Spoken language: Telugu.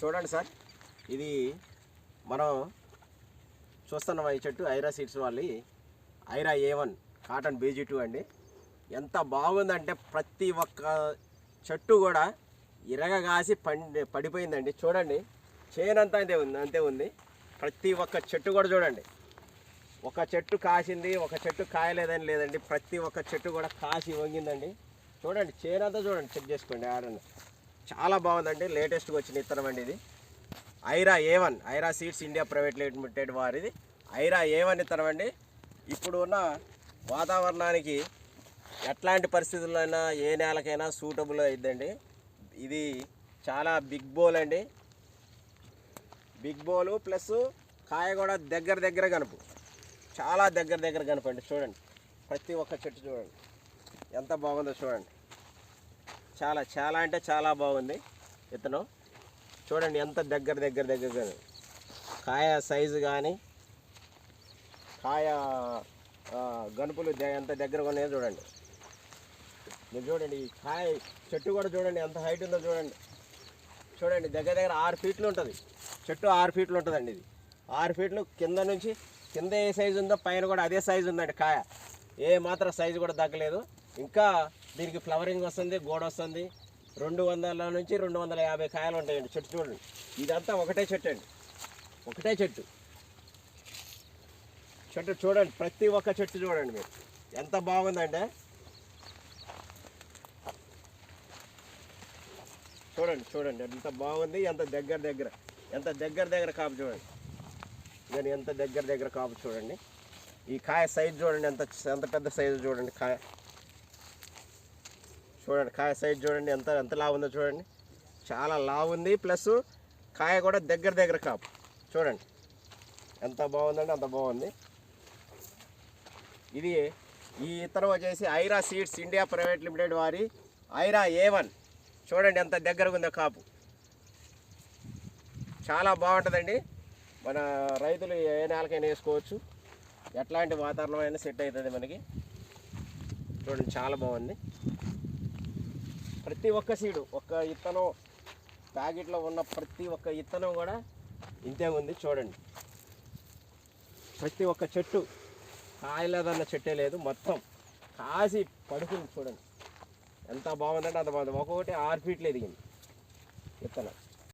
చూడండి సార్. ఇది మనం చూస్తున్నాం ఈ చెట్టు Aira seeds వాళ్ళి Aira A one cotton BG two అండి. ఎంత బాగుందంటే ప్రతి ఒక్క చెట్టు కూడా ఇరగగాసి పండి పడిపోయిందండి. చూడండి చేనంతా అంతే ఉంది అంతే ఉంది. ప్రతి ఒక్క చెట్టు కూడా చూడండి. ఒక చెట్టు కాసింది ఒక చెట్టు కాయలేదని లేదండి. ప్రతి ఒక్క చెట్టు కూడా కాసి వంగిందండి. చూడండి చేనంతా చూడండి చెక్ చేసుకోండి ఆడన్నా చాలా బాగుందండి. లేటెస్ట్గా వచ్చిన ఇత్తనం అండి ఇది. Aira A one Aira seeds India private limited వారిది. ఐరా ఏ వన్ ఇత్తనం అండి. ఇప్పుడు ఉన్న వాతావరణానికి ఎట్లాంటి పరిస్థితుల్లో అయినా ఏ నేలకైనా సూటబుల్ అయిద్దండి. ఇది చాలా బిగ్ బోల్ అండి. బిగ్ బోలు ప్లస్ కాయ కూడా దగ్గర దగ్గర కనుపు. చాలా దగ్గర దగ్గర కనపండి చూడండి. ప్రతి ఒక్క చెట్టు చూడండి. ఎంత బాగుందో చూడండి. చాలా చాలా అంటే చాలా బాగుంది విత్తనం చూడండి ఎంత దగ్గర దగ్గర దగ్గర కానీ కాయ సైజు కానీ కాయ గనుపులు ఎంత దగ్గరగా ఉన్నాయో చూడండి. మీరు చూడండి ఈ కాయ చెట్టు కూడా చూడండి ఎంత హైట్ ఉందో చూడండి. చూడండి దగ్గర దగ్గర ఆరు ఫీట్లు ఉంటుంది. చెట్టు ఆరు ఫీట్లు ఉంటుందండి ఇది. ఆరు ఫీట్లు కింద నుంచి కింద ఏ సైజు ఉందో పైన కూడా అదే సైజు ఉందండి కాయ. ఏ మాత్రం సైజు కూడా తగ్గలేదు. ఇంకా దీనికి ఫ్లవరింగ్ వస్తుంది గోడ వస్తుంది. రెండు వందల నుంచి రెండు వందల యాభై కాయలు ఉంటాయండి చెట్టు చూడండి. ఇదంతా ఒకటే చెట్టు అండి. ఒకటే చెట్టు. చెట్టు చూడండి ప్రతి ఒక్క చెట్టు చూడండి మీరు. ఎంత బాగుందంటే? చూడండి చూడండి ఎంత బాగుంది ఎంత దగ్గర దగ్గర. ఎంత దగ్గర దగ్గర కాపు చూడండి. నేను ఎంత దగ్గర దగ్గర కాపు చూడండి. ఈ కాయ సైజు చూడండి ఎంత ఎంత పెద్ద సైజు చూడండి. కాయ చూడండి కాయ సైజ్ చూడండి ఎంత ఎంత లావు ఉందో చూడండి. చాలా లావు ఉంది ప్లస్ కాయ కూడా దగ్గర దగ్గర కాపు. చూడండి ఎంత బాగుందంటే అంత బాగుంది. ఇది ఈ ఇతరం వచ్చేసి Aira seeds India private limited వారి ఐరా ఏ వన్. చూడండి ఎంత దగ్గరగా ఉందో కాపు. చాలా బాగుంటుందండి. మన రైతులు ఏ నెలకైనా వేసుకోవచ్చు. ఎట్లాంటి వాతావరణం అయినా సెట్ అవుతుంది మనకి. చూడండి చాలా బాగుంది. ప్రతి ఒక్క సీడు ఒక్క ఇత్తనం ప్యాకెట్లో ఉన్న ప్రతి ఒక్క ఇత్తనం కూడా ఇంతే ఉంది చూడండి. ప్రతి ఒక్క చెట్టు కాయలేదన్న చెట్టే లేదు మొత్తం కాసి పడుకుంది చూడండి. ఎంత బాగుందంటే అంత బాగుంది. ఒక్కొక్కటి ఆరు ఫీట్లు ఎదిగింది విత్తనం